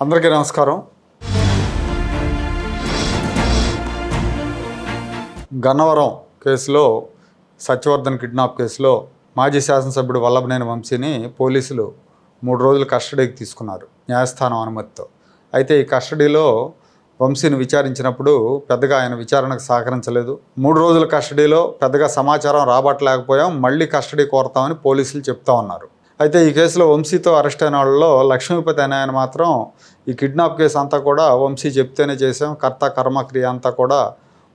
అందరికీ నమస్కారం. గన్నవరం కేసులో సత్యవర్ధన్ కిడ్నాప్ కేసులో మాజీ శాసనసభ్యుడు వల్లభనేని వంశీని పోలీసులు మూడు రోజులు కస్టడీకి తీసుకున్నారు న్యాయస్థానం అనుమతితో. అయితే ఈ కస్టడీలో వంశీని విచారించినప్పుడు పెద్దగా ఆయన విచారణకు సహకరించలేదు. మూడు రోజుల కస్టడీలో పెద్దగా సమాచారం రాబట్టలేకపోయాం మళ్ళీ కస్టడీ కోరతామని పోలీసులు చెప్తా ఉన్నారు. అయితే ఈ కేసులో వంశీతో అరెస్ట్ అయిన వాళ్ళలో లక్ష్మీపతి అనే ఆయన మాత్రం ఈ కిడ్నాప్ కేసు అంతా కూడా వంశీ చెప్తేనే చేసాం కర్త కర్మక్రియ అంతా కూడా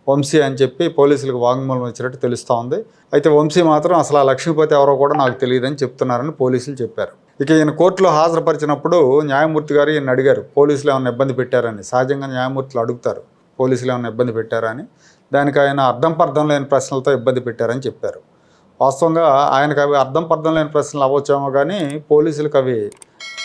వంశీ అని చెప్పి పోలీసులకు వాంగ్మూలం ఇచ్చినట్టు తెలుస్తూ ఉంది అయితే వంశీ మాత్రం అసలు ఆ లక్ష్మీపతి ఎవరో కూడా నాకు తెలియదని చెప్తున్నారని పోలీసులు చెప్పారు. ఇక ఈయన కోర్టులో హాజరుపరిచినప్పుడు న్యాయమూర్తి గారు ఈయన అడిగారు పోలీసులు ఏమైనా ఇబ్బంది పెట్టారని? సహజంగా న్యాయమూర్తులు అడుగుతారు పోలీసులు ఏమైనా ఇబ్బంది పెట్టారని దానికి ఆయన అర్థం పర్థం లేని ప్రశ్నలతో ఇబ్బంది పెట్టారని చెప్పారు. వాస్తవంగా ఆయనకు అవి అర్థం పర్థం లేని ప్రశ్నలు అవ్వచ్చేమో కానీ పోలీసులకు అవి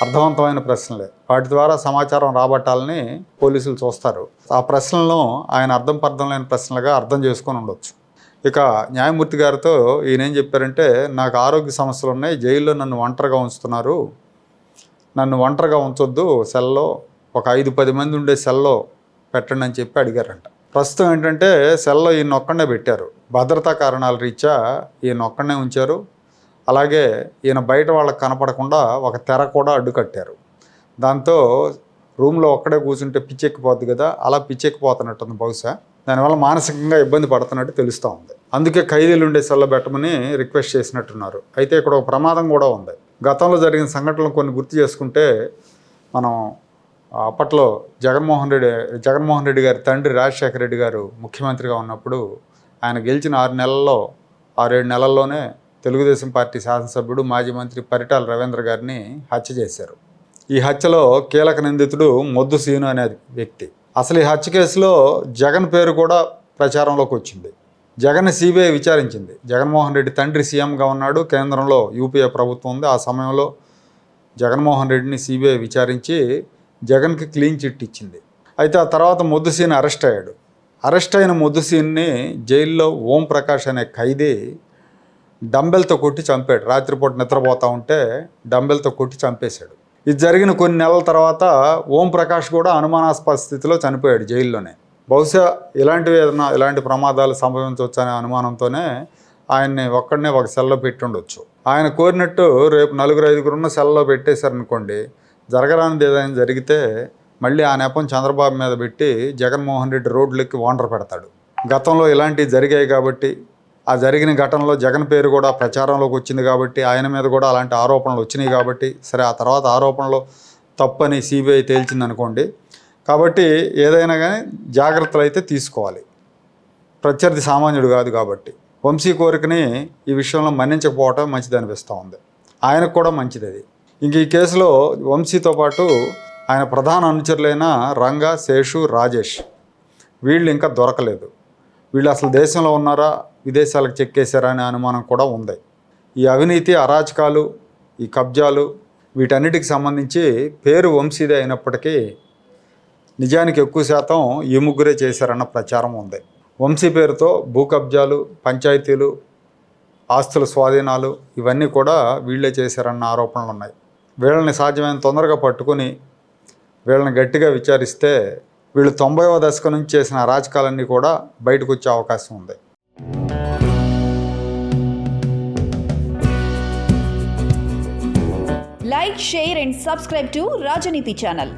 అర్థవంతమైన ప్రశ్నలే. వాటి ద్వారా సమాచారం రాబట్టాలని పోలీసులు చూస్తారు. ఆ ప్రశ్నలను ఆయన అర్థం పర్థం లేని ప్రశ్నలుగా అర్థం చేసుకొని ఉండొచ్చు. ఇక న్యాయమూర్తి గారితో ఈయన ఏం చెప్పారంటే నాకు ఆరోగ్య సమస్యలు ఉన్నాయి జైల్లో నన్ను ఒంటరిగా ఉంచుతున్నారు. నన్ను ఒంటరిగా ఉంచొద్దు సెల్లో ఒక ఐదు పది మంది ఉండే సెల్లో పెట్టండి అని చెప్పి అడిగారంట. ప్రస్తుతం ఏంటంటే సెల్లో ఈయన ఒక్కడే పెట్టారు. భద్రతా కారణాల రీత్యా ఈయన ఒక్కడే ఉంచారు. అలాగే ఈయన బయట వాళ్ళకి కనపడకుండా ఒక తెర కూడా అడ్డు కట్టారు. దాంతో రూమ్లో ఒక్కడే కూర్చుంటే పిచ్చెక్కిపోద్ది కదా అలా పిచ్చెక్కిపోతున్నట్టుంది బహుశా. దానివల్ల మానసికంగా ఇబ్బంది పడుతున్నట్టు తెలుస్తూ ఉంది. అందుకే ఖైదీలు ఉండే సెల్లో పెట్టమని రిక్వెస్ట్ చేసినట్టున్నారు. అయితే ఇక్కడ ఒక ప్రమాదం కూడా ఉంది. గతంలో జరిగిన సంఘటనలు కొన్ని గుర్తు చేసుకుంటే మనం అప్పట్లో జగన్మోహన్ రెడ్డి జగన్మోహన్ రెడ్డి గారి తండ్రి రాజశేఖర రెడ్డి గారు ముఖ్యమంత్రిగా ఉన్నప్పుడు ఆయన గెలిచిన ఆరు నెలల్లో ఆరేడు నెలల్లోనే తెలుగుదేశం పార్టీ శాసనసభ్యుడు మాజీ మంత్రి పరిటాల రవీంద్ర గారిని హత్య చేశారు. ఈ హత్యలో కీలక నిందితుడు మొద్దు సీను అనే వ్యక్తి. అసలు ఈ హత్య కేసులో జగన్ పేరు కూడా ప్రచారంలోకి వచ్చింది. జగన్ సిబిఐ విచారించింది. జగన్మోహన్ రెడ్డి తండ్రి సీఎంగా ఉన్నాడు. కేంద్రంలో యూపీఏ ప్రభుత్వం ఉంది. ఆ సమయంలో జగన్మోహన్ రెడ్డిని సిబిఐ విచారించి జగన్కి క్లీన్ చిట్ ఇచ్చింది. అయితే ఆ తర్వాత ముద్దుసీన్ అరెస్ట్ అయ్యాడు. అరెస్ట్ అయిన ముద్దుసీన్ని జైల్లో ఓం ప్రకాష్ అనే ఖైదీ డంబెల్తో కొట్టి చంపాడు. రాత్రిపూట నిద్రపోతూ ఉంటే డంబెల్తో కొట్టి చంపేశాడు. ఇది జరిగిన కొన్ని నెలల తర్వాత ఓం ప్రకాష్ కూడా అనుమానాస్పద స్థితిలో చనిపోయాడు జైల్లోనే. బహుశా ఇలాంటివి ఏదైనా ఇలాంటి ప్రమాదాలు సంభవించవచ్చు అనే అనుమానంతోనే ఆయన్ని ఒక్కడనే ఒక సెల్లో పెట్టి ఉండొచ్చు ఆయన కోరినట్టు రేపు నలుగురు ఐదుగురున్న సెల్లో పెట్టేశారనుకోండి జరగరానిది ఏదైనా జరిగితే మళ్ళీ ఆ నెపం చంద్రబాబు మీద పెట్టి జగన్మోహన్ రెడ్డి రోడ్లెక్కి వాండర్ పెడతాడు. గతంలో ఇలాంటివి జరిగాయి కాబట్టి ఆ జరిగిన ఘటనలో జగన్ పేరు కూడా ప్రచారంలోకి వచ్చింది కాబట్టి ఆయన మీద కూడా అలాంటి ఆరోపణలు వచ్చినాయి కాబట్టి సరే ఆ తర్వాత ఆరోపణలు తప్పని సిబిఐ తేల్చింది అనుకోండి కాబట్టి ఏదైనా కానీ జాగ్రత్తలు అయితే తీసుకోవాలి. ప్రత్యర్థి సామాన్యుడు కాదు కాబట్టి. వంశీ కోరికని ఈ విషయంలో మన్నించకపోవటం మంచిది అనిపిస్తూ ఉంది. ఆయనకు కూడా మంచిది అది. ఇంక ఈ కేసులో వంశీతో పాటు ఆయన ప్రధాన అనుచరులైన రంగా శేషు రాజేష్ వీళ్ళు ఇంకా దొరకలేదు. వీళ్ళు అసలు దేశంలో ఉన్నారా విదేశాలకు చెక్కేశారా అనే అనుమానం కూడా ఉంది. ఈ అవినీతి అరాచకాలు ఈ కబ్జాలు వీటన్నిటికి సంబంధించి పేరు వంశీదే అయినప్పటికీ నిజానికి ఎక్కువ శాతం ఈ ముగ్గురే చేశారన్న ప్రచారం ఉంది. వంశీ పేరుతో భూ కబ్జాలు పంచాయతీలు ఆస్తుల స్వాధీనాలు ఇవన్నీ కూడా వీళ్ళే చేశారన్న ఆరోపణలు ఉన్నాయి వీళ్ళని సాధ్యమైన తొందరగా పట్టుకుని వీళ్ళని గట్టిగా విచారిస్తే వీళ్ళు తొంభైవ దశకం నుంచి చేసిన అరాచకాలన్నీ కూడా బయటకు వచ్చే అవకాశం ఉంది. Like share and subscribe to Rajneeti channel